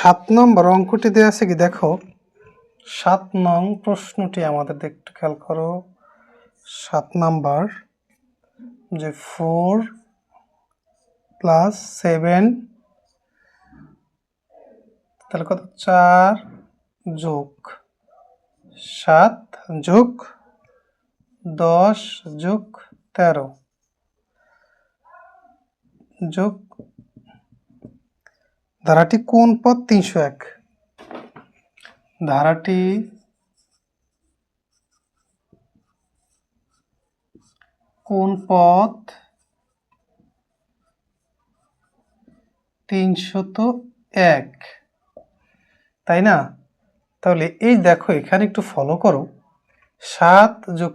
সাত নম্বর অঙ্কটি দেওয়া আছে কি? দেখো। সাত নং প্রশ্নটি আমাদের একটু খেয়াল করো। সাত নাম্বার, যে ফোর প্লাস সেভেন, তাহলে কত? চার যোগ সাত যোগ দশ যোগ তেরো। যোগ ধারাটি কোন পদ তিনশো এক? ধারাটি কোন পদ তিনশত এক? তাই না? তাহলে এই দেখো, এখানে একটু ফলো করো। সাত যোগ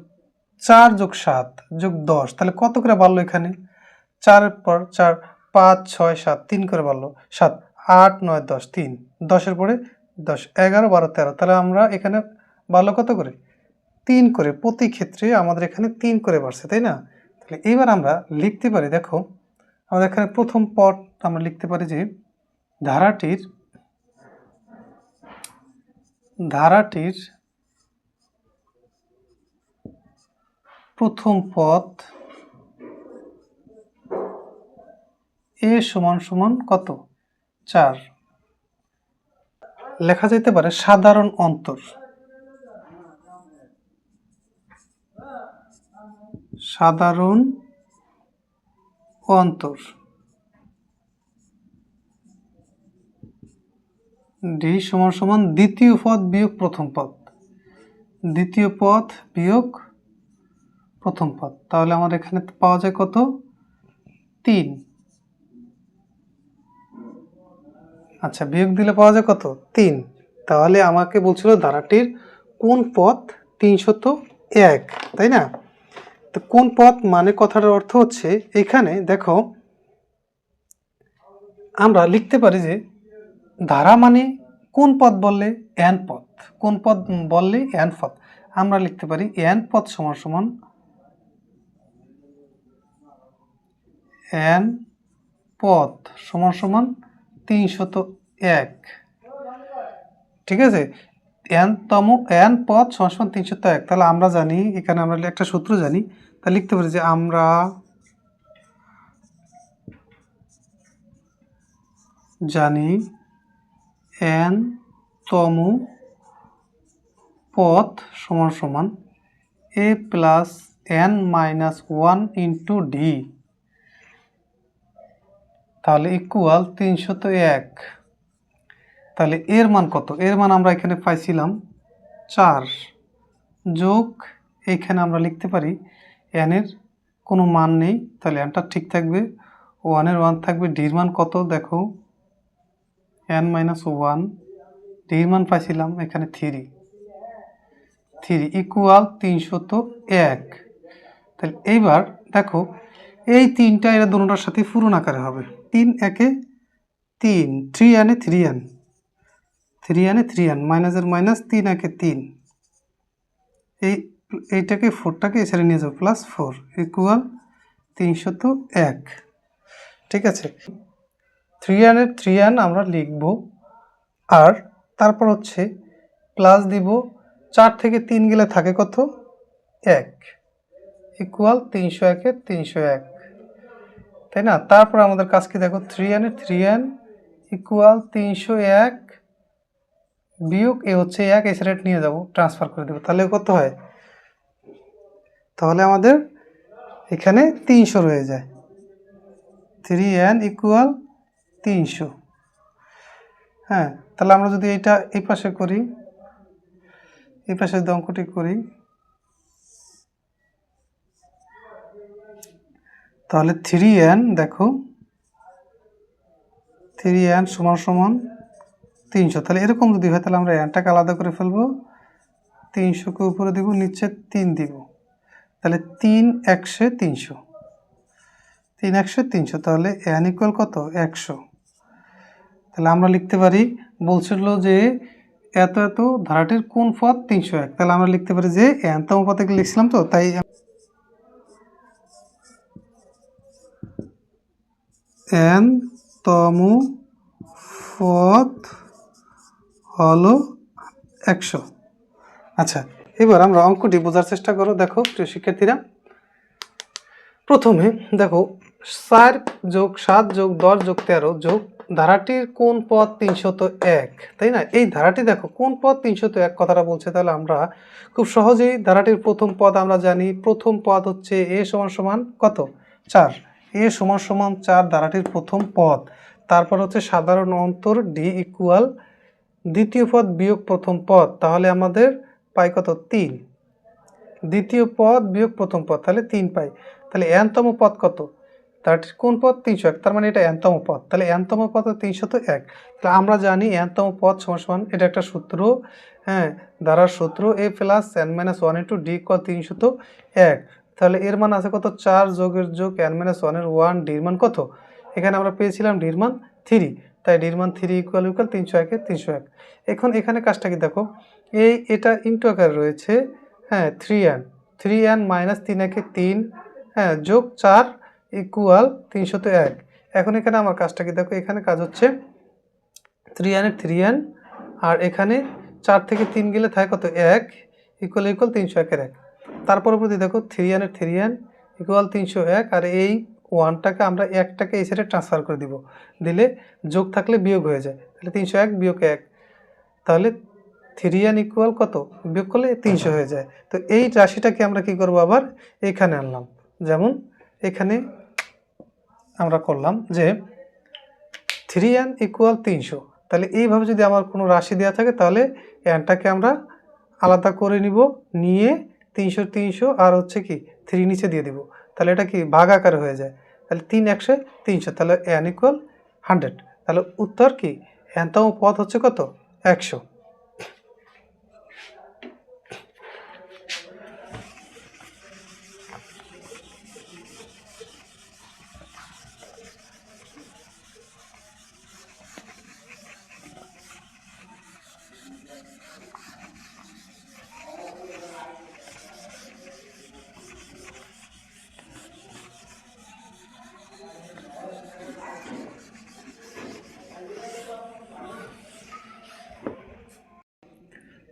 চার যোগ সাত যোগ দশ, তাহলে কত করে বাড়লো এখানে? চারের পর চার, পাঁচ, ছয়, সাত, তিন করে বাড়লো। সাত। আট, নয়, দশ, তিন। দশের পরে দশ, এগারো, বারো, তেরো। তাহলে আমরা এখানে বাড়লো কত করে? তিন করে। প্রতি ক্ষেত্রে আমাদের এখানে তিন করে বাড়ছে, তাই না? তাহলে এবার আমরা লিখতে পারি, দেখো, আমাদের এখানে প্রথম পদ আমরা লিখতে পারি যে ধারাটির ধারাটির প্রথম পদ এ সমান সমান কত? চার। লেখা যেতে পারে সাধারণ অন্তর। সাধারণ অন্তর। ডি সমান সমান দ্বিতীয় পদ বিয়োগ প্রথম পদ। দ্বিতীয় পদ বিয়োগ প্রথম পদ। তাহলে আমার এখানে পাওয়া যায় কত? তিন। আচ্ছা বিয়োগ দিলে পাওয়া যায় কত? তিন। তাহলে আমাকে বলছিল ধারাটির কোন পথ তিনশত এক, তাই না? তো কোন পথ মানে কথাটার অর্থ হচ্ছে এখানে, দেখো, আমরা লিখতে পারি যে ধারা মানে কোন পথ বললে এন পথ, কোন পদ বললে এন পথ। আমরা লিখতে পারি এন পথ সমান সমান এন পথ সমান সমান তিনশত এক। ঠিক আছে? এন তম, এন সমান সমান তিনশত এক। তাহলে আমরা জানি, এখানে আমরা একটা সূত্র জানি তা লিখতে পারি যে আমরা জানি এন তম পথ সমান সমান A plus N minus one into D. তাহলে ইকুয়াল তিনশত এক। তাহলে এর মান কত? এর মান আমরা এখানে পাইছিলাম চার। যোগ, এইখানে আমরা লিখতে পারি এনের কোনো মান নেই, তাহলে এনটা ঠিক থাকবে। ওয়ানের ওয়ান থাকবে। ডির মান কত? দেখো এন মাইনাস ওয়ান ডির মান পাইছিলাম এখানে থ্রি থ্রি ইকুয়াল তিনশত এক। তাহলে এইবার দেখো, এই তিনটা এরা দুটোটার সাথে পূরণ আকারে হবে। তিন একে তিন থ্রি আনে থ্রি আন থ্রি আনে থ্রি আন মাইনাসের মাইনাস তিন একে তিন। এই এইটাকে ফোরটাকে এছাড়া নিয়ে যাব প্লাস ফোর ইকুয়াল তিনশত এক। ঠিক আছে? থ্রি আনের থ্রি আন আমরা লিখব, আর তারপর হচ্ছে প্লাস দিব, চার থেকে তিন গেলে থাকে কত? এক। ইকুয়াল তিনশো একের তিনশো এক। তাই না? তারপর আমাদের কাজ কি দেখো? থ্রি এনের থ্রি এন ইকুয়াল তিনশো এক বিয়োগ এ হচ্ছে এক এস রেট নিয়ে যাব ট্রান্সফার করে দেবো। তাহলে কত হয়? তাহলে আমাদের এখানে তিনশো রয়ে যায়। থ্রি এন ইকুয়াল তিনশো। হ্যাঁ তাহলে আমরা যদি এটা এই পাশে করি, এই পাশে যদি করি তাহলে থ্রি এন দেখো। থ্রি এন সমান সমান তিনশো। তাহলে এরকম যদি হয়, তাহলে আমরা এনটাকে আলাদা করে ফেলব। তিনশোকে উপরে দিব, নিচে তিন দিব। তাহলে তিন একশো তিনশো। তিন একশো তিনশো, তাহলে এন ইকুয়াল কত? একশো। তাহলে আমরা লিখতে পারি, বলছিল যে এত এত ধারাটির কোন পথ তিনশো এক। তাহলে আমরা লিখতে পারি যে এনতম পথে লিখছিলাম তো, তাই তম পথ হলো একশো। আচ্ছা এবার আমরা অঙ্কটি বোঝার চেষ্টা করো। দেখো, প্রিয় শিক্ষার্থীরা, প্রথমে দেখো, চার যোগ সাত যোগ দশ যোগ তেরো যোগ ধারাটির কোন পদ তিনশত এক? তাই না? এই ধারাটি দেখো, কোন পদ তিনশত এক কথাটা বলছে, তাহলে আমরা খুব সহজেই ধারাটির প্রথম পদ আমরা জানি। প্রথম পদ হচ্ছে এ সমান সমান কত? চার। এ সমান সমান চার ধারাটির প্রথম পদ। তারপর হচ্ছে সাধারণ অন্তর ডি ইকুয়াল দ্বিতীয় পদ বিয়োগ প্রথম পদ। তাহলে আমাদের পাই কত? তিন। দ্বিতীয় পদ বিয়োগ প্রথম পদ, তাহলে তিন পাই। তাহলে এনতম পদ কত? তার কোন পদ? তিনশো এক। তার মানে এটা এনতম পদ। তাহলে এনতম পদ তিনশত এক। তাহলে আমরা জানি এনতম পদ সমান সমান, এটা একটা সূত্র হ্যাঁ দ্বারার সূত্র A plus N minus one into D call তিনশত এক। তাহলে এর মান আছে কত? চার যোগের যোগ এন মাইনাস ওয়ানের ওয়ান ডির মান কত? এখানে আমরা পেয়েছিলাম ডির মান থ্রি তাই ডির মান থ্রি ইকুয়াল ইকুয়াল তিনশো একে তিনশো এক। এখন এখানে কাজটা কি দেখো? এই এটা ইন্টু আকারে রয়েছে হ্যাঁ three N three N minus তিন একে তিন হ্যাঁ যোগ চার ইকুয়াল তিনশত এক। এখন এখানে আমার কাজটা কি দেখো? এখানে কাজ হচ্ছে থ্রি এনের থ্রি এন আর এখানে চার থেকে তিন গেলে থাকে কত? এক ইকুয়াল ইকুয়াল তিনশো একের এক। তার পরবর্তী দেখো থ্রি এনের থ্রি এন ইকুয়াল তিনশো এক, আর এই ওয়ানটাকে আমরা একটাকে এই সাইডে ট্রান্সফার করে দিব। দিলে যোগ থাকলে বিয়োগ হয়ে যায়। তাহলে তিনশো এক বিয়োগ এক। তাহলে থ্রি এন ইকুয়াল কত? বিয়োগ করলে তিনশো হয়ে যায়। তো এই রাশিটাকে আমরা কি করব আবার? এখানে আনলাম। যেমন এখানে আমরা করলাম যে থ্রি এন ইকুয়াল তিনশো। তাহলে এইভাবে যদি আমার কোনো রাশি দেওয়া থাকে, তাহলে এনটাকে আমরা আলাদা করে নিব, নিয়ে তিনশো তিনশো আর হচ্ছে কি থ্রি নিচে দিয়ে দিব। তাহলে এটা কি ভাগ আকারে হয়ে যায়। তাহলে তিন একশো তিনশো, তাহলে এন ইকুয়াল হান্ড্রেড তাহলে উত্তর কি? এনতম পথ হচ্ছে কত? একশো।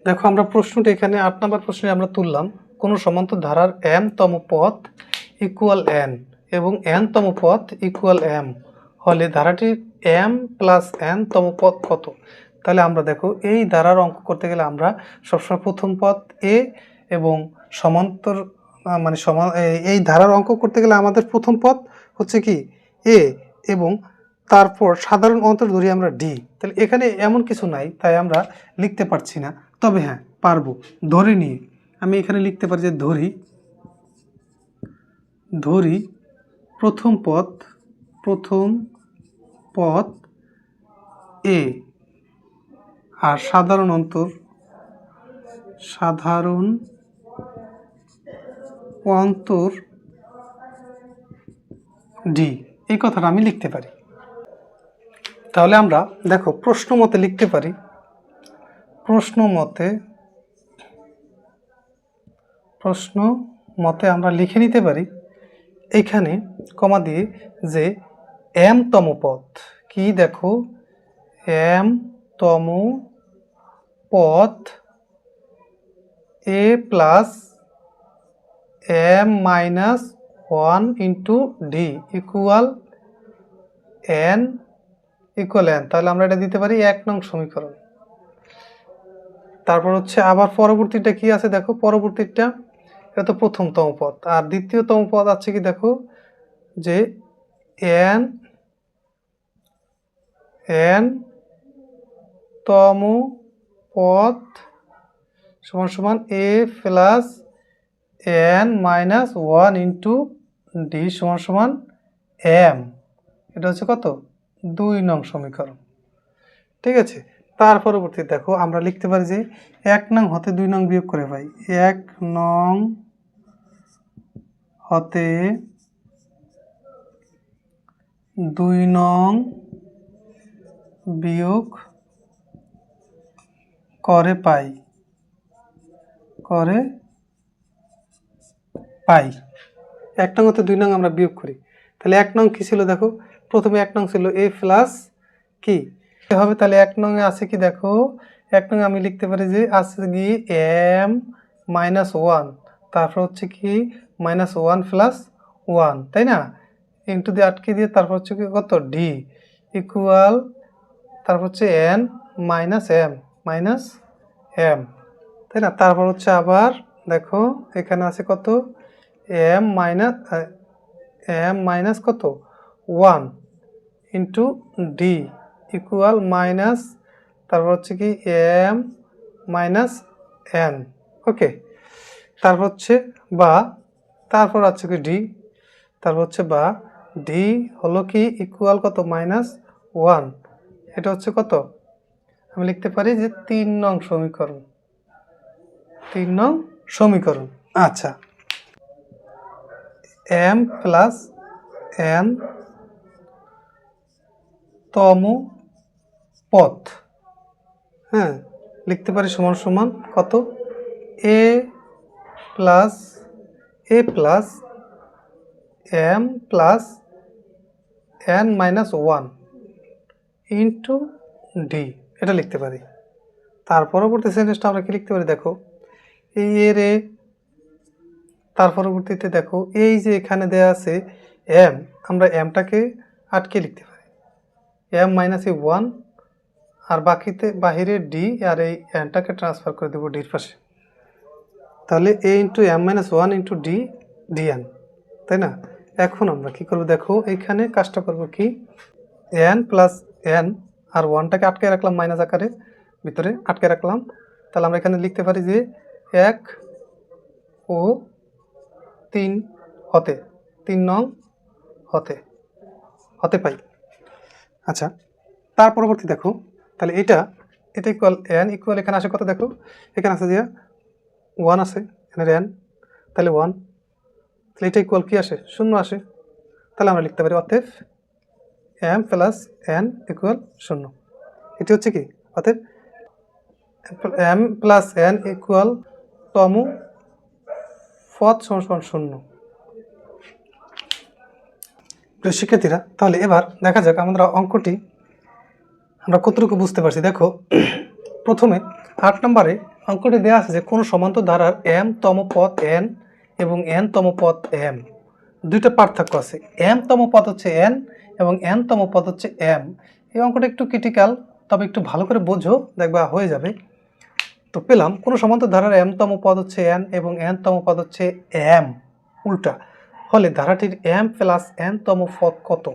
দেখো, আমরা প্রশ্নটা এখানে আট নম্বর প্রশ্নে আমরা তুললাম। কোনো সমান্তর ধারার এম তম পথ ইকুয়াল এন এবং এন তম পথ ইকুয়াল এম হলে ধারাটির এম প্লাস এন তম পথ কত? তাহলে আমরা দেখো, এই ধারার অঙ্ক করতে গেলে আমরা সবসময় প্রথম পথ এ এবং সমান্তর মানে সমান, এই- এই ধারার অঙ্ক করতে গেলে আমাদের প্রথম পথ হচ্ছে কি? এ এবং তারপর সাধারণ অন্তর ধরি আমরা ডি তাহলে এখানে এমন কিছু নাই, তাই আমরা লিখতে পারছি না। তবে হ্যাঁ পারব। ধরে নিয়ে। আমি এখানে লিখতে পারি যে ধরি। ধরি প্রথম পথ প্রথম পথ এ। আর সাধারণ অন্তর সাধারণ অন্তর ডি। এই কথাটা আমি লিখতে পারি। তাহলে আমরা, দেখো, প্রশ্ন মতে লিখতে পারি। প্রশ্ন মতে প্রশ্ন মতে আমরা লিখে নিতে পারি এখানে কমা দিয়ে যে এম তম পদ। কি দেখো? এম তম পদ A plus M minus one into D equal N equal N তাহলে আমরা এটা দিতে পারি এক নং সমীকরণ। তারপর হচ্ছে আবার পরবর্তীটা কি আছে দেখো? পরবর্তীটা এটা তো প্রথমতম পদ আর দ্বিতীয়তম পদ আছে কি দেখো? যে এন এন তম পদ সমান সমান A plus N minus one into D সমান সমান এম। এটা হচ্ছে কত? দুই নং সমীকরণ। ঠিক আছে? তার পরবর্তী দেখো, আমরা লিখতে পারি যে এক নং হতে দুই নং বিয়োগ করে পাই। এক নং হতে দুই নং বিয়োগ করে পাই করে পাই। এক নং হতে দুই নং আমরা বিয়োগ করি। তাহলে এক নং কী ছিল দেখো? প্রথমে এক নং ছিল এ প্লাস কি? হবে, তাহলে এক নং আছে কি দেখো? এক নং আমি লিখতে পারি যে আছে কি এম মাইনাস ওয়ান তারপর হচ্ছে কি মাইনাস ওয়ান প্লাস ওয়ান তাই না? ইন্টু দিয়ে আটকে দিয়ে তারপর হচ্ছে কি কত? ডি ইকুয়াল তারপর হচ্ছে N minus M minus M তাই না? তারপর হচ্ছে আবার দেখো, এখানে আছে কত? এম মাইনাস এম মাইনাস কত? One into D equal minus তারপর হচ্ছে কি এম মাইনাস এন ওকে তারপর হচ্ছে বা, তারপর আছে কি ডি তারপর হচ্ছে বা ডি হলো কি ইকুয়াল কত? মাইনাস ওয়ান এটা হচ্ছে কত? আমি লিখতে পারি যে তিন নং সমীকরণ। তিন নং সমীকরণ আচ্ছা। এম প্লাস এন তম পথ। হ্যাঁ লিখতে পারি সমান সমান কত? A plus A plus M plus N minus one into D এটা লিখতে পারি। তার পরবর্তী সেন্টেন্সটা আমরা কি লিখতে পারি? দেখো, এই এর এ তার পরবর্তীতে দেখো, এই যে এখানে দেয়া আছে এম আমরা এমটাকে আটকে লিখতে পারি। এম মাইনাস এ ওয়ান আর বাকিতে বাহিরে ডি আর এই এনটাকে ট্রান্সফার করে দেবো ডির পাশে। তাহলে A into M minus one into D D N তাই না? এখন আমরা কি করব? দেখো এইখানে কাজটা করব কি? এন প্লাস এন আর ওয়ানটাকে আটকে রাখলাম মাইনাস আকারে, ভিতরে আটকে রাখলাম। তাহলে আমরা এখানে লিখতে পারি যে এক ও তিন হতে, তিন নং হতে হতে পাই। আচ্ছা তার পরবর্তী দেখো তাহলে এটা এটা ইকুয়াল এন ইকুয়াল এখানে আসে কত দেখো? এখানে আছে যে ওয়ান আছে এখানে এন তাহলে ওয়ান তাহলে এটা ইকুয়াল কী আসে? শূন্য আসে। তাহলে আমরা লিখতে পারি অতএব এম প্লাস এন ইকুয়াল শূন্য। এটি হচ্ছে কি? অতএব এম প্লাস এন ইকুয়াল তম পথ সমান শূন্য। শিক্ষার্থীরা, তাহলে এবার দেখা যাক আমরা অঙ্কটি আমরা কতটুকু বুঝতে পারছি? দেখো, প্রথমে আট নম্বরে অঙ্কটি দেওয়া আছে যে কোনো সমান্তর ধারার এম তম পথ এন এবং এন তম পথ এম দুইটা পার্থক্য আছে। এম তম পথ হচ্ছে এন এবং এন তম পথ হচ্ছে এম এই অঙ্কটা একটু ক্রিটিক্যাল তবে একটু ভালো করে বোঝো, দেখবা হয়ে যাবে। তো পেলাম, কোনো সমান্তর ধারার এম তম পদ হচ্ছে এন এবং এন তম পদ হচ্ছে এম উল্টা ফলে ধারাটির এম প্লাস এন তম পদ কত?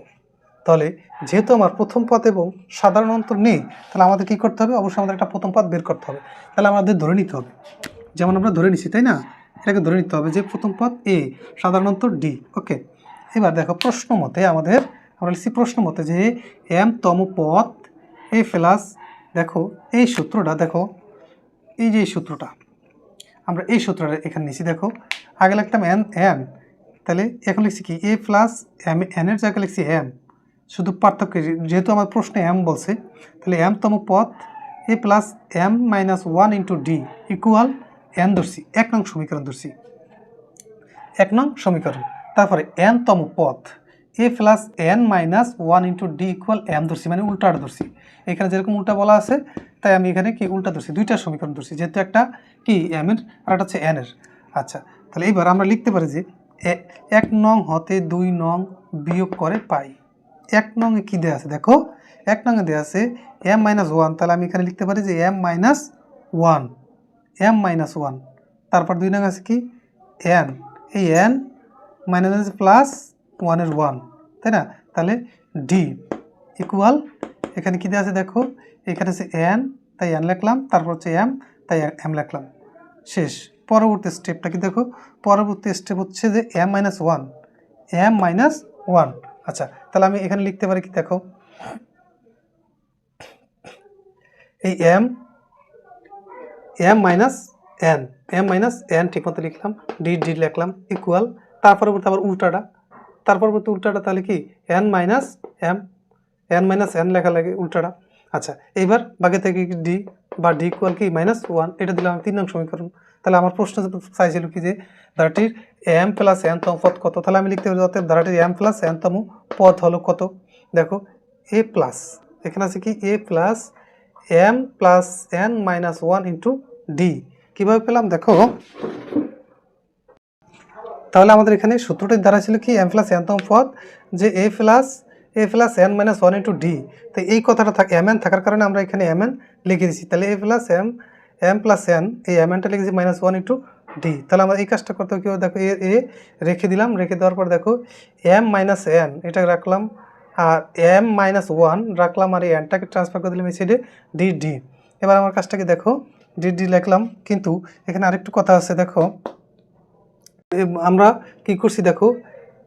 তাহলে যেহেতু আমার প্রথম পদ এবং সাধারণ অন্তর নেই, তাহলে আমাদের কি করতে হবে? অবশ্যই আমাদের একটা প্রথম পদ বের করতে হবে। তাহলে আমাদের ধরে নিতে হবে। যেমন আমরা ধরে নিছি, তাই না? এটাকে ধরে নিতে হবে যে প্রথম পদ এ সাধারণ অন্তর ডি ওকে এবার দেখো প্রশ্ন মতে আমাদের, আমরা লিখছি প্রশ্ন মতে যে এম তম পথ এ প্লাস দেখো এই সূত্রটা, দেখো, এই যে এই সূত্রটা, আমরা এই সূত্রটা এখানে নিছি, দেখো। আগে লিখতাম এন এন তাহলে এখন লিখছি কি? এ প্লাস এম এনের জায়গায় লিখছি এম শুধু পার্থক্য যেহেতু আমার প্রশ্নে এম বলছে, তাহলে এম তম পথ A plus M minus one into D equal N ধরছি, এক নং সমীকরণ ধরছি। এক নং সমীকরণ। তারপরে এন তম পথ A plus N minus one into D equal M ধরছি মানে উল্টাটা ধরছি। এখানে যেরকম উল্টা বলা আছে, তাই আমি এখানে কি উল্টা ধরছি, দুইটা সমীকরণ ধরছি, যেহেতু একটা কি এমের আর একটা হচ্ছে এনের আচ্ছা তাহলে এইবার আমরা লিখতে পারি যে এক নং হতে দুই নং বিয়োগ করে পাই। এক নংয়ে কী দেওয়া আছে? দেখো, এক নংয়ে দেওয়া আছে এম মাইনাস ওয়ান তাহলে আমি এখানে লিখতে পারি যে M minus one M minus one তারপর দুই নং আছে কি? এন এই এন মাইনাস আছে প্লাস ওয়ানের ওয়ান তাই না? তাহলে ডি ইকুয়াল এখানে কী দেওয়া আছে দেখো? এখানে আছে এন তাই এন লিখলাম, তারপর হচ্ছে এম তাই এম লিখলাম। শেষ, পরবর্তী স্টেপটা কি দেখো? পরবর্তী স্টেপ হচ্ছে যে M minus one M minus one আচ্ছা তাহলে আমি এখানে লিখতে পারি কি? দেখো। এই M M minus N M minus N ঠিক মতো লিখলাম ডি ডি লিখলাম ইকুয়াল তার পরবর্তী আবার উল্টাটা। তার পরবর্তী উল্টাটা তাহলে কি? N minus M N minus N লেখা লাগে উল্টাটা। আচ্ছা এইবার বাকি থেকে ডি বা ডি ইকুয়াল কি? মাইনাস ওয়ান এটা দিলাম তিন নং সমীকরণ। তাহলে আমার প্রশ্ন চাইছিল কি যে, ধারাটির এম প্লাস এন তম পদ কত? তাহলে আমি লিখতে পারি অতএব ধারাটির এম প্লাস এন তম পদ হলো কত? দেখো এ প্লাস এখানে আছে কি? A plus M plus N minus one into D কীভাবে পেলাম? দেখো, তাহলে আমাদের এখানে সূত্রটির দ্বারা ছিল কি? এম প্লাস এনতম পদ, যে A plus A plus N minus one into D তো এই কথাটা থাক এম এন থাকার কারণে আমরা এখানে এম এন লিখে দিচ্ছি তাহলে A plus M M plus N এই এম এনটা লিখেছি মাইনাস ওয়ান ইন্টু ডি তাহলে আমরা এই কাজটা করতে হবে কি হবে? দেখো, এ এ রেখে দিলাম, রেখে দেওয়ার পর দেখো এম মাইনাস এন এটা রাখলাম, আর এম মাইনাস ওয়ান রাখলাম, আর এই এনটাকে ট্রান্সফার করে দিলাম এই সাইডে ডি ডি এবার আমার কাজটাকে দেখো ডি ডি লিখলাম, কিন্তু এখানে আরেকটু কথা আছে, দেখো আমরা কি করছি, দেখো,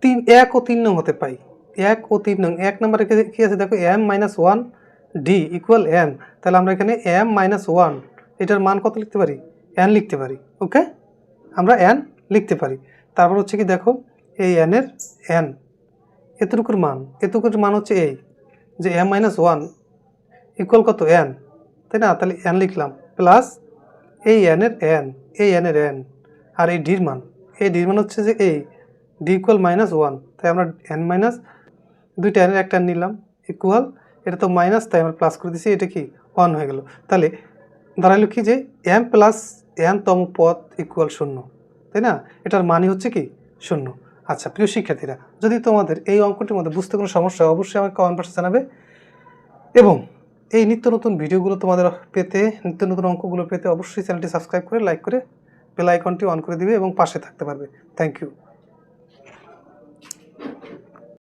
তিন, এক ও তিন নং হতে পাই, এক ও তিন নং, এক নম্বরে কি আছে, দেখো M minus one D equal N তাহলে আমরা এখানে এম মাইনাস ওয়ান এটার মান কত লিখতে পারি? এন লিখতে পারি ওকে আমরা এন লিখতে পারি। তারপর হচ্ছে কি দেখো, এই এনের এন এতটুকুর মান এতটুকুর মান হচ্ছে এই, যে এম মাইনাস ওয়ান ইকুয়াল কত এন তাই না? তাহলে এন লিখলাম প্লাস এই এনের এন এই এনের এন আর এই ডির মান, এই ডির মান হচ্ছে যে এই ডি ইকুয়াল মাইনাস ওয়ান তাই আমরা এন মাইনাস দুইটা এনের একটা নিলাম ইকুয়াল এটা তো মাইনাস তাই আমরা প্লাস করে দিছি, এটা কি ওয়ান হয়ে গেল। তাহলে দাঁড়াল কি যে এম প্লাস এন তম পদ ইকুয়াল শূন্য তাই না? এটার মানই হচ্ছে কি শূন্য। আচ্ছা প্রিয় শিক্ষার্থীরা যদি তোমাদের এই অঙ্কটির মধ্যে বুঝতে কোনো সমস্যা হয়, অবশ্যই আমাকে কমেন্ট বক্সে জানাবে। এবং এই নিত্য নতুন ভিডিওগুলো তোমাদের পেতে নিত্য নতুন অঙ্কগুলো পেতে অবশ্যই চ্যানেলটি সাবস্ক্রাইব করে লাইক করে বেল আইকনটি অন করে দিবে এবং পাশে থাকতে পারবে। Thank you